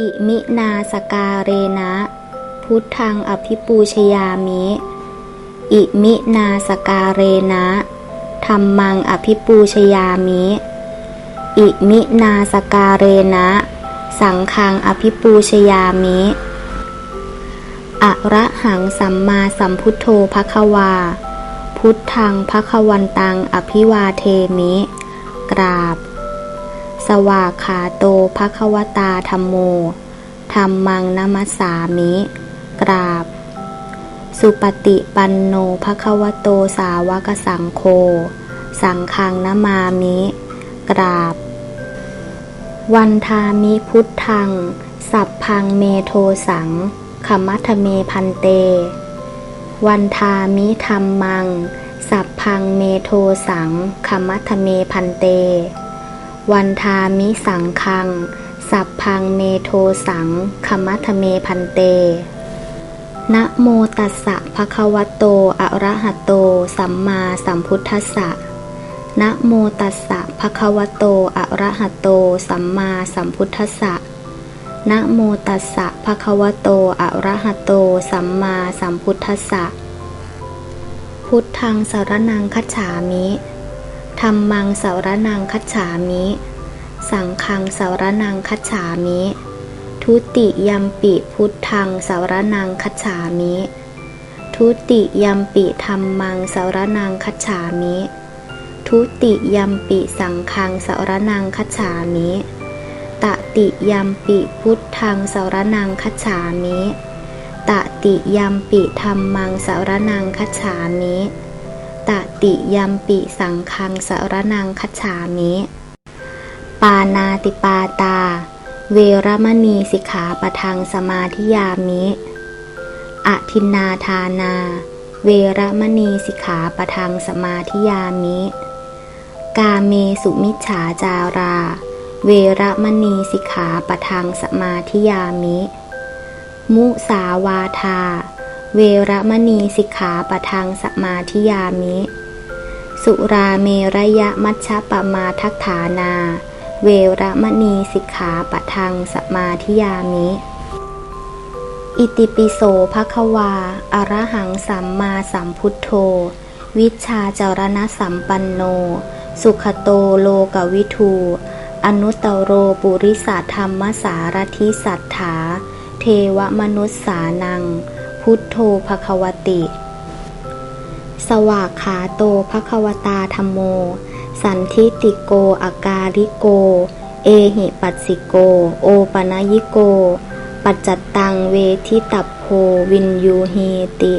อิมินาสการเรนะ พุทธังอภิปูชยามิ อิมินาสการเรนะธรรมังอภิปูชยามิ อิมินาสการเรนะ สังฆังอภิปูชยามิ อระหังสัมมาสัมพุทโธภควา พุทธังภควันตังอภิวาเทมิ กราบ สวากขาโตภควตาธรรมโมธรรมังนัมัสสามิ กราบ สุปฏิปันโนภควโตสาวกสังโฆ สังฆังนมามิ กราบ วันทามิพุทธัง สัพพังเมโทสังขมัทเมพันเต วันทามิธรรมัง สัพพังเมโทสังขมัทเมพันเต วันทามิสังคัง สัพพังเมโทสังขมัทเมพันเต นะโมตัสสะภะคะวะโต อะระหะโต สัมมาสัมพุทธัสสะ นะโมตัสสะภะคะวะโต อะระหะโต สัมมาสัมพุทธัสสะ นะโมตัสสะภะคะวะโต อะระหะโต สัมมาสัมพุทธัสสะ พุทธังสารนังคัจฉามิ ธรรมังสารนังคัจฉามิ สังฆังสารนังคัจฉามิ ทุติยัมปิพุทธังสารนังคัจฉามิ ทุติยัมปิธรรมังสารนังคัจฉามิ ทุติยัมปิสังฆังสารนังคัจฉามิตติยัมปิพุทธังสารนังคัจฉามิตติยัมปิธรรมังสารนังคัจฉามิ ตติยัมปิสังฆังสารนังคัจฉามิ ปานาติปาตา เวรมณีสิกขาปทังสมาธิยามิอทินนาทานา เวรมณีสิกขาปทังสมาธิยามิ กาเมสุมิจฉาจารา เวรมณีสิกขาปทังสมาธิยามิ มุสาวาทา เวรมณีสิกขาปะทังสมาธิยามิ สุราเมระยะมัชฌะปมาทัฏฐานา เวรมณีสิกขาปะทังสมาธิยามิ อิติปิโสภควาอรหังสัมมาสัมพุทโธ วิชาจารณสัมปันโน สุขโตโลกวิทูอนุตตโรปุริสธรรมสารทิสัทธา เทวมนุษสานัง พุทโธภควติ สวากขาโตภควตาธรรมโม สันทิติโกอากาลิโก เอหิปัสสิโก โอปนยิโก ปัจจตังเวทิตัพโพวินยูหีติ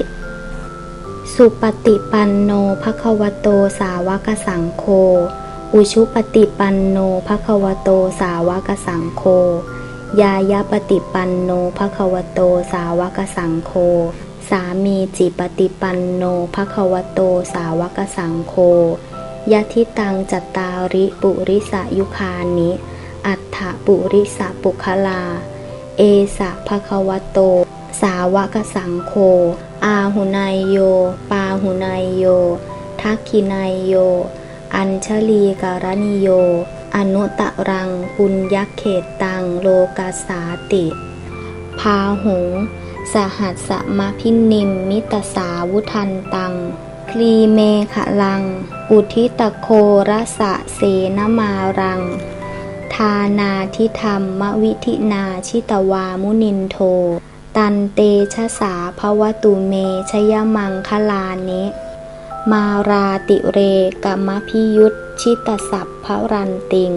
สุปฏิปันโนภควโตสาวกสังโฆอุชุปฏิปันโนภควโตสาวกสังโฆ ยายาปฏิปันโนภควโตสาวกสังโฆ สามีจิปฏิปันโนภควโตสาวกสังโฆยะทิตังจัตตาริปุริสยุคานิ อัฏฐปุริสปุคลา เอสะภควโต สาวกสังโฆ อาหุนายโย ปาหุนายโย ทักขินายโย อัญชลีการณิโย อนุตรังปุญญเขตตังโลกาสาติ พาหงสหัสสมะพินิมมิตสาวุทันตัง คลีเมขลัง อุทิตโครสะเสนมารัง ทานาทิธรรมวิธินาชิตวามุนินโท ตันเตชะสาภวตุเมชยมังคลานิมาราติเรกมพิยุต ชิตสัพพรันติง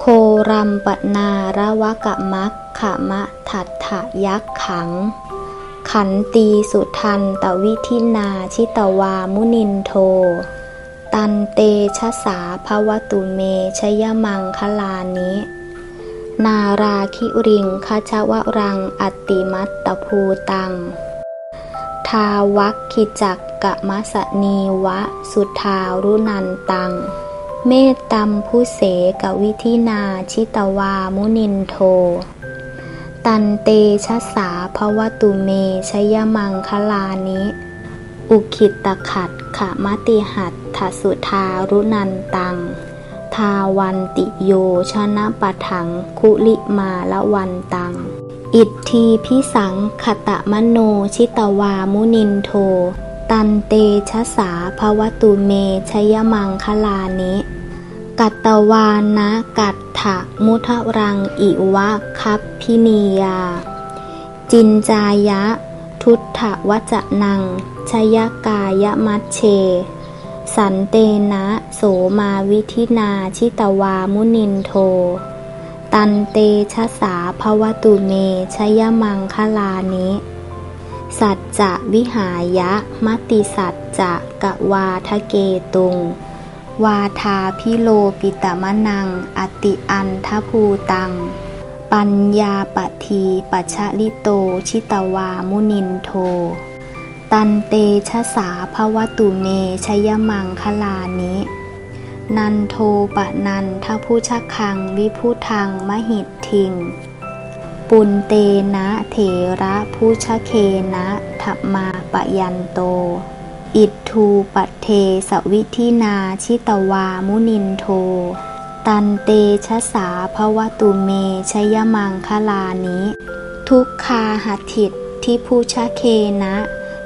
โครัมปนาระวะกะมักขะมะถัดถะยักขัง ขันตีสุทันตวิธินาชิตวามุนินโท ตันเตชะสาภวตุเมชยมังคลานินาราคิริงคชวรังอตติมัตตภูตัง ทาวัคคิจักกะมัสนีวะ สุทารุนันตัง เมตตัมพุเสกวิธินาชิตวามุนินโท ตันเตชะสาภวตุเมชยมังคลานิ อุคิตขัดขะมติหัตถสุทารุนันตังททาวันติโยชนะปะถังคุลิมาละวันตัง อิทธีพิสังขตะมโนชิตวามุนินโท ตันเตชะสาภวตุเมชยมังคลานิกัตตวานะกัตถะมุทรังอิวะคัพพินียา จินจายะ ทุตถวจนัง ชยกายมัชเช สันเตนะโสมาวิธินาชิตวามุนินโท ตันเตชะสาภวตุเมชยมังคลานิ สัจจะวิหายะมติสัจจะกะวาทะเกตุง วาทาพิโลปิตมะนัง อติอันทภูตัง ปัญญาปทีปัชะลิโตชิตวามุนินโท ตันเตชะสาภวตุเมชยมังคลานิ นันโทปะนันทพุชคังวิพุทังมหิตทิง ปุนเตนะเถระพุชเคนะธรรมาปยันโต อิทูปัเทสวิธินาชิตวามุนินโท ตันเตชะสาภวตุเมชยมังคลานิ ทุกคาหัตถิตที่พุชเคนะ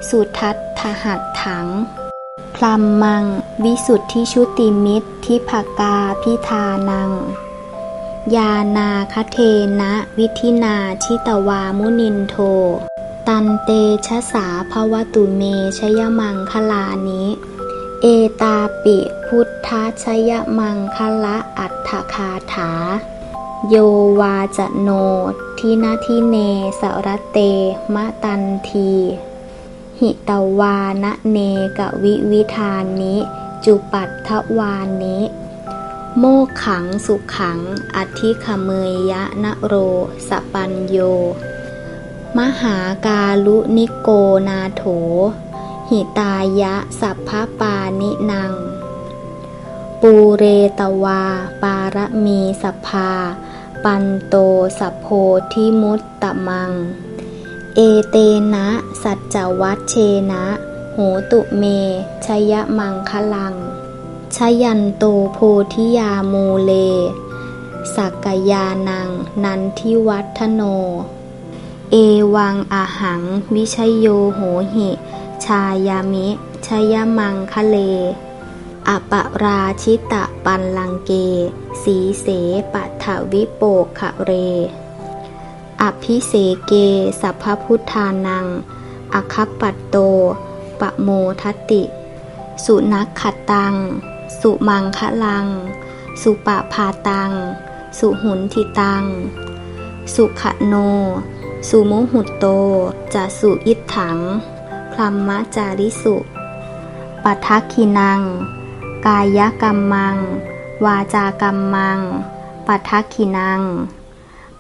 สุทัตถหัตถังพลัมมัง วิสุทธิชุติมิตรทิภกาพิธานัง ยานาคเทนะวิธินาชิตวามุนินโท ตันเตชะสาภวตุเมชยมังคลานิเอตาปิพุทธชยมังคละอัตถคาถา โยวาจโนทินาทิเนสรเตมะตันที หิตวานะเนกวิวิธานิ จุปัตถวานิ โมกขังสุขขัง อธิขเมยยะนะโร สปัญโย มหากาลุนิโกนาโถ หิตายะสัพพปานินังปูเรตวา ปารมีสภา ปันโตสัพโพธิมุตตะมัง เอเตนะ สัจจวัชเชนะ โหตุเม ชยมังคลัง ชยันโตโพธิยาโมเล สักกยานัง นันทิวัฒโน เอวังอาหัง วิชยโยโหหิ ชายามิ ชยมังคะเลอปราชิตะปันลังเก สีเสปัทวิโปกขะเร อภิเสเก สัพพพุทธานัง อคัปปัตโต ปะโมทตติสุนักขตัง สุมังคะลัง สุปะพาตัง สุหุนทิตัง สุขโน สุมุหุตโตจะสุอิทถังพลัมมะจาริสุ ปัทักขินัง กายกรรมัง วาจากรรมัง ปัทักขินัง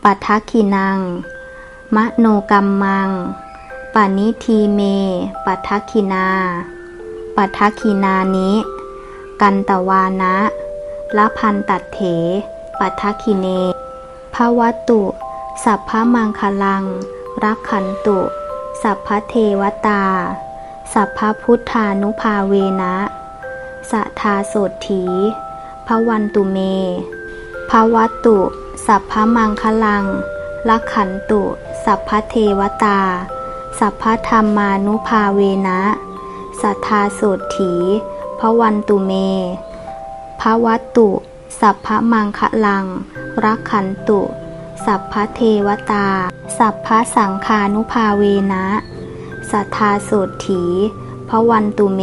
ปัทักขินัง มโนกรรมังปณิทีเม ปัทักขินา ปัทักขินานิ กันตวานะละพันตัดเถ ปัทักขิเนภวัตตุ สัพพมังคลัง รักขันตุ สัพพเทวตา สัพพพุทธานุภาเวนะสัทาโสถีพวันตุเมภวัตตุสัพพมังคลังรักขันตุ สัพพเทวตา สัพพธรรมานุภาเวนะสัทธาโสถี พระวันตุเมภวัตตุ สัพพมังคลัง รักขันตุ สัพพเทวตา สัพพสังคานุภาเวนะ สัทธาโสถี พระวันตุเม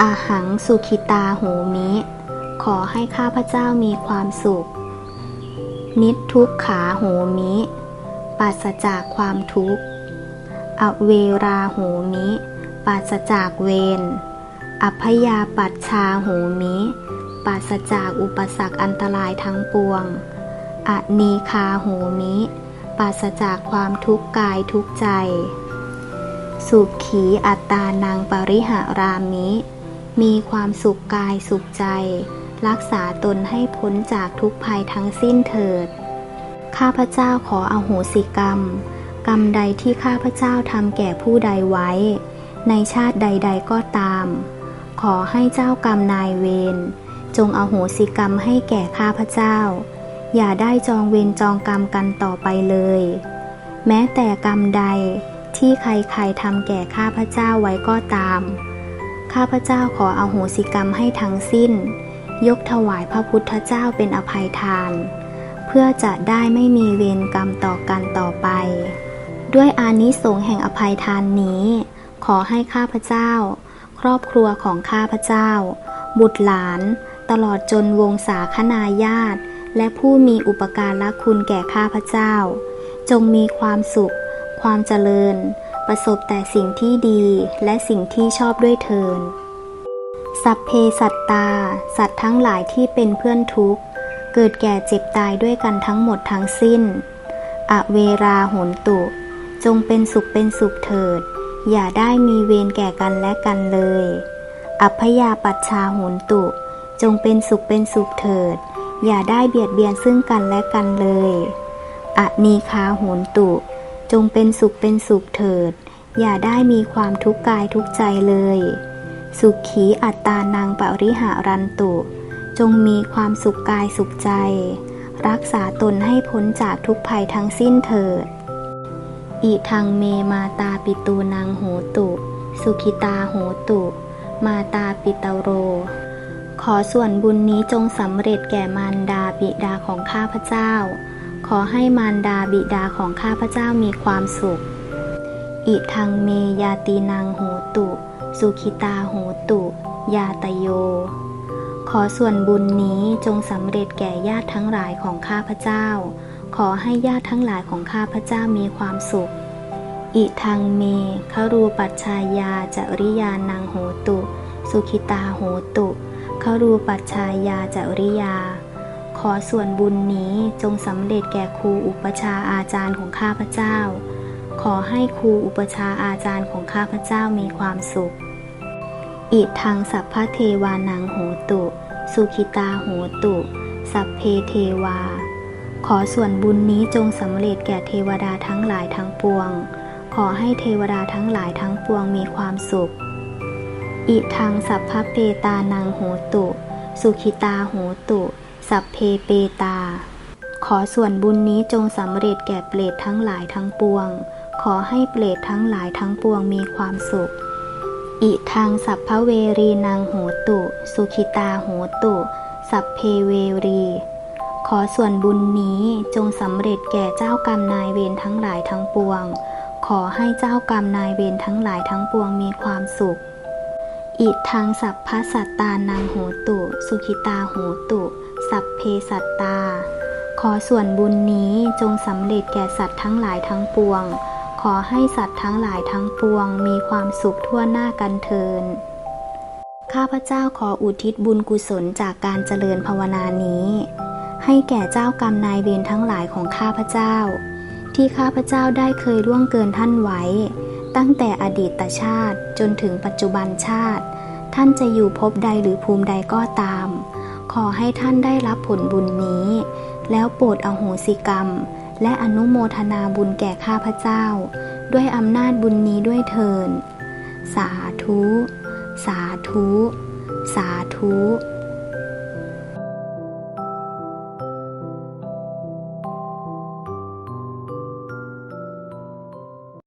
อาหังสุขิตาโหมิ ขอให้ข้าพเจ้ามีความสุข นิทุกขาโหมิปราศจากความทุกข์ อเวราโหมิปราศจากเวร อัพยาปัชชาโหมิปราศจากอุปสรรคอันตรายทั้งปวง อนีคาโหมิปราศจากความทุกข์กายทุกใจ สุขีอัตตานังปริหารามิ มีความสุขกายสุขใจ รักษาตนให้พ้นจากทุกภัยทั้งสิ้นเถิด ข้าพเจ้าขออโหสิกรรม กรรมใดที่ข้าพเจ้าทำแก่ผู้ใดไว้ ในชาติใด ๆก็ตาม ขอให้เจ้ากรรมนายเวรจงอโหสิกรรมให้แก่ข้าพเจ้า อย่าได้จองเวรจองกรรมกันต่อไปเลย แม้แต่กรรมใดที่ใครๆทำแก่ข้าพเจ้าไว้ก็ตาม ข้าพเจ้าขออโหสิกรรมให้ทั้งสิ้น ยกถวายพระพุทธเจ้าเป็นอภัยทาน เพื่อจะได้ไม่มีเวรกรรมต่อกันต่อไป ด้วยอานิสงส์แห่งอภัยทานนี้ ขอให้ข้าพเจ้า ครอบครัวของข้าพเจ้า บุตรหลาน ตลอดจนวงศาคณาญาติ และผู้มีอุปการะคุณแก่ข้าพเจ้า จงมีความสุข ความเจริญ ประสบแต่สิ่งที่ดีและสิ่งที่ชอบด้วยเทินสัพเพสัตตา สัตว์ทั้งหลายที่เป็นเพื่อนทุกข์ เกิดแก่เจ็บตายด้วยกันทั้งหมดทั้งสิ้น อเวราโหนตุ จงเป็นสุขเป็นสุขเถิด อย่าได้มีเวรแก่กันและกันเลย อัพยาปัชชาโหนตุ จงเป็นสุขเป็นสุขเถิด อย่าได้เบียดเบียนซึ่งกันและกันเลยอนีคาโหนตุ จงเป็นสุขเป็นสุขเถิด อย่าได้มีความทุกข์กายทุกใจเลย สุขีอัตตานังปริหารันตุ จงมีความสุขกายสุขใจ รักษาตนให้พ้นจากทุกภัยทั้งสิ้นเถิด อิทังเมมาตาปิตูนางโหตุ สุขิตาโหตุ มาตาปิตโร ขอส่วนบุญนี้จงสำเร็จแก่มารดาบิดาของข้าพเจ้า ขอให้มารดาบิดาของข้าพเจ้ามีความสุข อิทังเมยาตีนางโหตุ สุขิตาโหตุ ยาตโย ขอส่วนบุญนี้จงสำเร็จแก่ญาติทั้งหลายของข้าพเจ้า ขอให้ญาติทั้งหลายของข้าพเจ้ามีความสุข อิทังเมครูปัชชายาจริยานังโหตุ สุขิตาโหตุครูปัชชายาจริยา ขอส่วนบุญนี้จงสำเร็จแก่ครูอุปชาอาจารย์ของข้าพเจ้า ขอให้ครูอุปชาอาจารย์ของข้าพเจ้ามีความสุข อิทังสัพพเทวานังโหตุ สุขิตาโหตุ สัพเพเทวา ขอส่วนบุญนี้จงสำเร็จแก่เทวดาทั้งหลายทั้งปวง ขอให้เทวดาทั้งหลายทั้งปวงมีความสุข อิทังสัพพะเปตานังโหตุ สุขิตาโหตุ สัพเพเปตา ขอส่วนบุญนี้จงสำเร็จแก่เปรตทั้งหลายทั้งปวง ขอให้เปรตทั้งหลายทั้งปวงมีความสุข อิทังสัพพะเวรีนางโหตุ สุขิตาโหตุ สัพเพเวรี ขอส่วนบุญนี้จงสำเร็จแก่เจ้ากรรมนายเวรทั้งหลายทั้งปวง ขอให้เจ้ากรรมนายเวรทั้งหลายทั้งปวงมีความสุข อิทังสัพพะสัตตานังโหตุ สุขิตาโหตุ สัพเพสัตตา ขอส่วนบุญนี้จงสำเร็จแก่สัตว์ทั้งหลายทั้งปวง ขอให้สัตว์ทั้งหลายทั้งปวง มีความสุขทั่วหน้ากันเทินข้าพเจ้าขออุทิศบุญกุศลจากการเจริญภาวนานี้ ให้แก่เจ้ากรรมนายเวรทั้งหลายของข้าพเจ้า ที่ข้าพเจ้าได้เคยล่วงเกินท่านไว้ ตั้งแต่อดีตชาติจนถึงปัจจุบันชาติ ท่านจะอยู่ภพใดหรือภูมิใดก็ตาม ขอให้ท่านได้รับผลบุญนี้ แล้วโปรดอโหสิกรรม และอนุโมทนาบุญแก่ข้าพเจ้า ด้วยอำนาจบุญนี้ด้วยเทินสาธุ สาธุ สาธุ